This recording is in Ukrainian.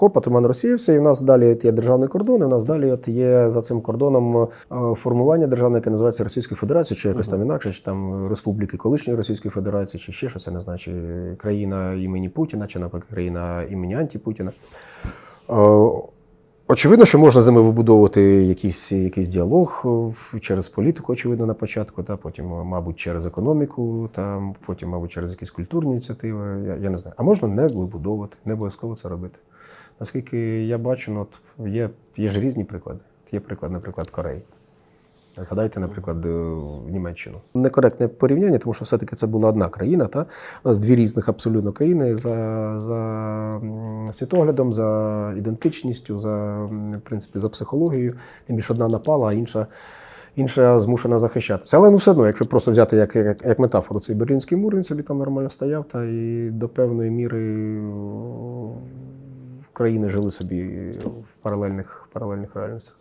Хоп, туман розсіявся, і в нас далі от є державний кордон, і в нас далі от є за цим кордоном е, формування державне, яке називається Російською Федерацією, чи якось там інакше, чи там республіки колишньої Російської Федерації, чи ще щось, я не знаю, чи країна імені Путіна, чи наприклад країна імені Антіпутіна. Е, Очевидно, що можна з ними вибудовувати якийсь, якийсь діалог е, через політику, очевидно, на початку, та потім, мабуть, через економіку, та потім, мабуть, через якісь культурні ініціативи. Я, я не знаю. А можна не вибудовувати, не обов'язково це робити. Наскільки я бачу, ну, от є, є ж різні приклади. Є приклад, наприклад, Кореї. Згадайте, наприклад, е, Німеччину. Некоректне порівняння, тому що все-таки це була одна країна. Та? У нас дві різних абсолютно країни за, за світоглядом, за ідентичністю, за, в принципі, за психологією. Тим більше одна напала, а інша. Інша змушена захищатися. Але ну все одно, якщо просто взяти як, як, як метафору цей Берлінський мур, він собі там нормально стояв, та і до певної міри країни жили собі в паралельних, паралельних реальностях.